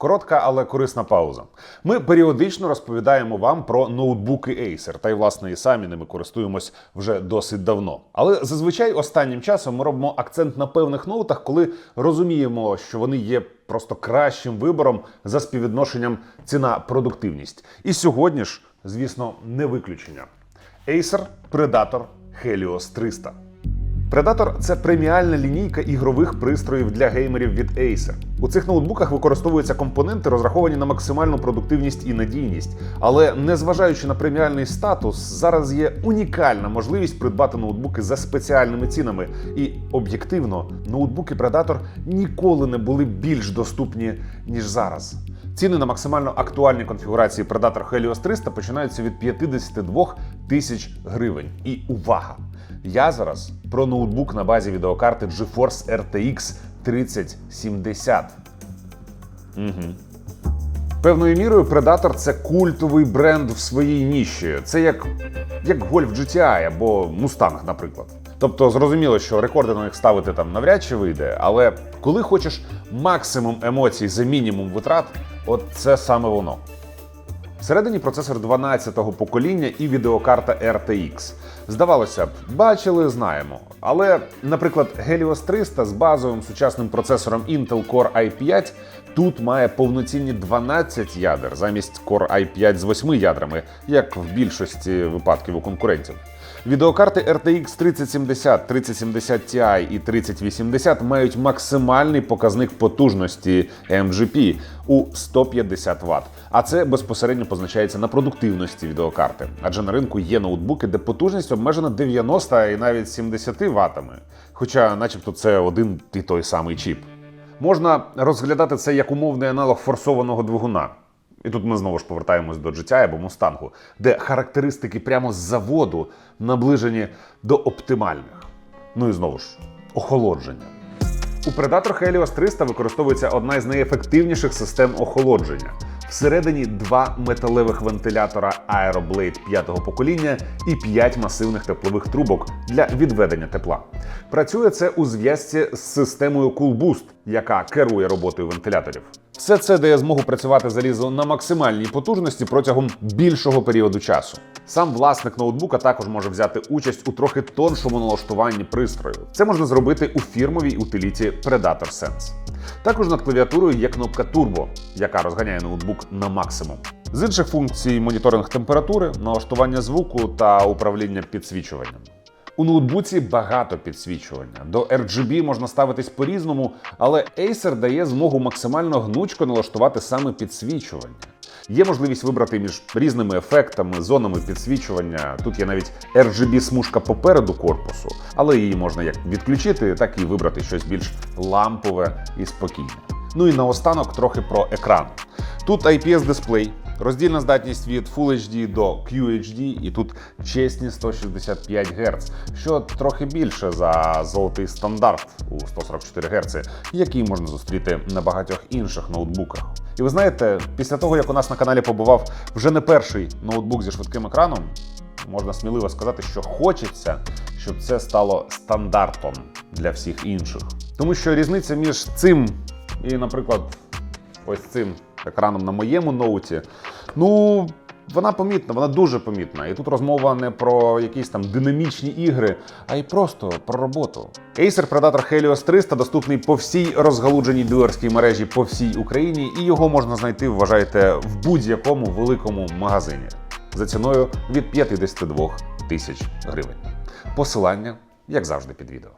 Коротка, але корисна пауза. Ми періодично розповідаємо вам про ноутбуки Acer, та й власне і самі ними користуємось вже досить давно. Але зазвичай останнім часом ми робимо акцент на певних ноутах, коли розуміємо, що вони є просто кращим вибором за співвідношенням ціна-продуктивність. І сьогодні ж, звісно, не виключення. Acer Predator Helios 300. Predator – це преміальна лінійка ігрових пристроїв для геймерів від Acer. У цих ноутбуках використовуються компоненти, розраховані на максимальну продуктивність і надійність. Але незважаючи на преміальний статус, зараз є унікальна можливість придбати ноутбуки за спеціальними цінами. І об'єктивно, ноутбуки Predator ніколи не були більш доступні ніж зараз. Ціни на максимально актуальні конфігурації Predator Helios 300 починаються від 52 тисяч гривень. І увага! Я зараз про ноутбук на базі відеокарти GeForce RTX 3070. Угу. Певною мірою Predator це культовий бренд в своїй ніші. Це як, як Golf GTI або Mustang, наприклад. Тобто зрозуміло, що рекорди на них ставити там навряд чи вийде, але коли хочеш максимум емоцій за мінімум витрат, от це саме воно. Всередині процесор 12-го покоління і відеокарта RTX. Здавалося б, бачили, знаємо. Але, наприклад, Helios 300 з базовим сучасним процесором Intel Core i5 тут має повноцінні 12 ядер замість Core i5 з 8 ядрами, як в більшості випадків у конкурентів. Відеокарти RTX 3070, 3070 Ti і 3080 мають максимальний показник потужності MGP у 150 Вт. А це безпосередньо позначається на продуктивності відеокарти. Адже на ринку є ноутбуки, де потужність обмежена 90 і навіть 70 ватами. Хоча, начебто, це один і той самий чіп. Можна розглядати це як умовний аналог форсованого двигуна. І тут ми знову ж повертаємось до GTI або Мустангу, де характеристики прямо з заводу наближені до оптимальних. Ну і знову ж, охолодження. У Predator Helios 300 використовується одна із найефективніших систем охолодження. Всередині два металевих вентилятора Aeroblade 5-го покоління і 5 масивних теплових трубок для відведення тепла. Працює це у зв'язці з системою CoolBoost, яка керує роботою вентиляторів. Все це дає змогу працювати залізо на максимальній потужності протягом більшого періоду часу. Сам власник ноутбука також може взяти участь у трохи тоншому налаштуванні пристрою. Це можна зробити у фірмовій утиліті Predator Sense. Також над клавіатурою є кнопка Turbo, яка розганяє ноутбук на максимум. З інших функцій моніторинг температури, налаштування звуку та управління підсвічуванням. У ноутбуці багато підсвічування. До RGB можна ставитись по-різному, але Acer дає змогу максимально гнучко налаштувати саме підсвічування. Є можливість вибрати між різними ефектами, зонами підсвічування. Тут є навіть RGB смужка попереду корпусу, але її можна як відключити, так і вибрати щось більш лампове і спокійне. Ну і наостанок трохи про екран. Тут IPS дисплей, роздільна здатність від Full HD до QHD, і тут чесні 165 Гц, що трохи більше за золотий стандарт у 144 Гц, який можна зустріти на багатьох інших ноутбуках. І ви знаєте, після того як у нас на каналі побував вже не перший ноутбук зі швидким екраном, можна сміливо сказати, що хочеться, щоб це стало стандартом для всіх інших. Тому що різниця між цим і, наприклад, ось цим екраном на моєму ноуті, ну. Вона помітна, вона дуже помітна. І тут розмова не про якісь там динамічні ігри, а й просто про роботу. Acer Predator Helios 300 доступний по всій розгалудженій дилерській мережі по всій Україні, і його можна знайти, вважайте, в будь-якому великому магазині за ціною від 52 тисяч гривень. Посилання, як завжди, під відео.